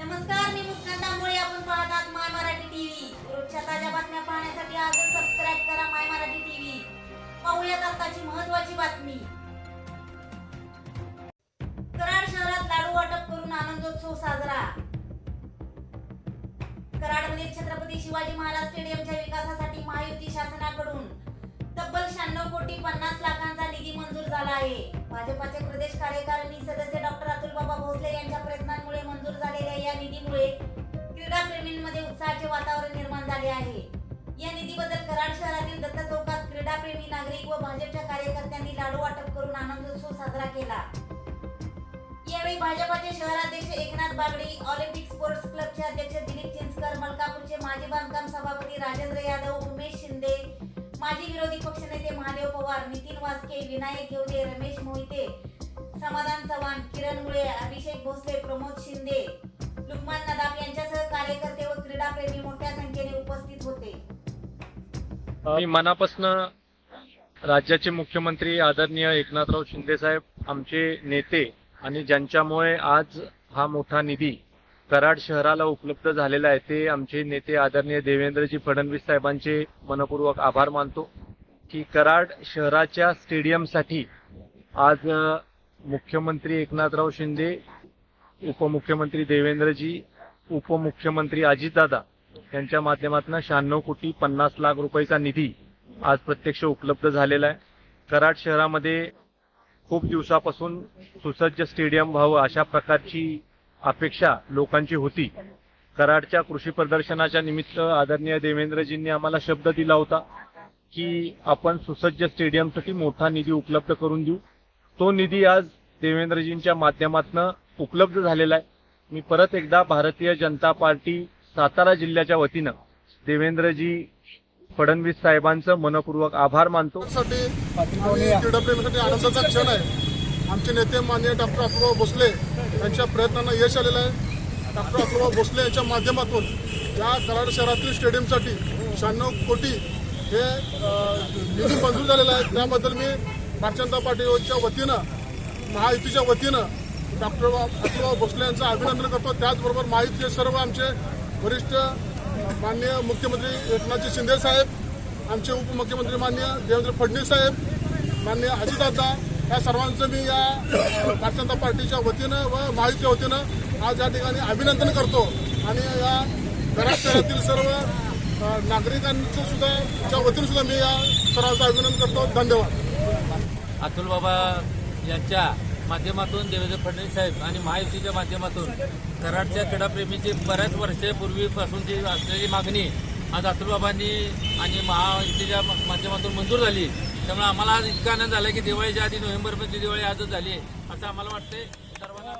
नमस्कार मी मुस्कान दांबोळे आपण पाहत आहात माय मराठी टीव्ही रोजच्या ताज्या बातम्या पाहण्यासाठी आजच सबस्क्राईब करा माय मराठी टीव्ही पाहूयात आताची महत्वाची बातमी. कराड शहरात लाडू वाटप करून आनंदोत्सव साजरा. कराडमधील छत्रपती शिवाजी महाराज स्टेडियमच्या विकासासाठी महायुती शासनाकडून तब्बल शहाण्णव कोटी पन्नास लाखांचा निधी मंजूर झाला आहे. भाजपाचे प्रदेश कार्यकारिणी सदस्य डॉक्टर अतुल बाबा भोसले यांच्या प्रयत्नांमुळे मंजूर झालेल्या आले आहे. या निधीबद्दल कराड शहरातील दत्ता चौकात क्रीडाप्रेमी नागरिक व भाजपच्या कार्यकर्त्यांनी लाडू वाटप करून आनंद उत्सव साजरा केला. यावेळी भाजपाचे शहराध्यक्ष एकनाथ बागडे ऑलिम्पिक स्पोर्ट्स क्लबचे अध्यक्ष दिलीप चिंचकर मलकापूरचे माजी बांधकाम सभापती राजेंद्र यादव उमेश शिंदे माजी विरोधी पक्षनेते महादेव पवार नितीन वासके विनायक घेवडे रमेश मोहिते समाधान चव्हाण किरण मुळे अभिषेक भोसले प्रमोद शिंदे लुकमान मी मनापासनं राज्याचे मुख्यमंत्री आदरणीय एकनाथराव शिंदे साहेब आमचे नेते आणि ज्यांच्यामुळे आज हा मोठा निधी कराड शहराला उपलब्ध झालेला आहे ते आमचे नेते आदरणीय देवेंद्रजी फडणवीस साहेबांचे मनपूर्वक आभार मानतो की कराड शहराच्या स्टेडियमसाठी आज मुख्यमंत्री एकनाथराव शिंदे उपमुख्यमंत्री देवेंद्रजी उपमुख्यमंत्री अजितदादा यांच्या माध्यमातून शहाण्णव कोटी पन्नास लाख रुपयाचा निधी आज प्रत्यक्ष उपलब्ध झालेला आहे. कराड शहरामध्ये खूप दिवसापासून सुसज्ज स्टेडियम व्हावं अशा प्रकारची अपेक्षा लोकांची होती. कराडच्या कृषी प्रदर्शनाच्या निमित्त आदरणीय देवेंद्रजींनी आम्हाला शब्द दिला होता की आपण सुसज्ज स्टेडियमसाठी मोठा निधी उपलब्ध करून देऊ. तो निधी आज देवेंद्रजींच्या माध्यमातून उपलब्ध झालेला आहे. मी परत एकदा भारतीय जनता पार्टी सातारा जिल्ह्याच्या वतीनं देवेंद्रजी फडणवीस साहेबांचं मनपूर्वक आभार मानतो. साठी आनंदाचा क्षण आहे. आमचे नेते माननीय डॉक्टर अप्रूभाऊ भोसले यांच्या प्रयत्नांना यश आलेलं आहे. डॉक्टर अप्रूभाऊ भोसले यांच्या माध्यमातून या कराड शहरातील स्टेडियमसाठी शहाण्णव कोटी हे निधी मंजूर झालेला आहे. त्याबद्दल मी भारतीय जनता पार्टीच्या वतीनं महायुतीच्या वतीनं डॉक्टर अप्रूभाऊ भोसले यांचं अभिनंदन करतो. त्याचबरोबर महायुतीचे सर्व आमचे वरिष्ठ माननीय मुख्यमंत्री एकनाथजी शिंदे साहेब आमचे उपमुख्यमंत्री माननीय देवेंद्र फडणवीस साहेब माननीय अजितदादा या सर्वांचं मी या भारतीय जनता पार्टीच्या वतीनं व महायुतीच्या वतीनं आज या ठिकाणी अभिनंदन करतो. आणि या घरात शहरातील सर्व नागरिकांचं सुद्धा च्या वतीनं सुद्धा मी या सर्वांचं अभिनंदन करतो. धन्यवाद. अतुल बाबा यांच्या माध्यमातून देवेंद्र फडणवीस साहेब आणि महायुतीच्या माध्यमातून कराडच्या क्रीडाप्रेमीची बऱ्याच वर्षापूर्वीपासूनची असलेली मागणी आज अतुलबाबांनी आणि महायुतीच्या माध्यमातून मंजूर झाली. त्यामुळे आम्हाला आज इतका आनंद झाला की दिवाळीच्या आधी नोव्हेंबरमध्ये दिवाळी आजच झाली असं आम्हाला वाटतंय. सर्वांना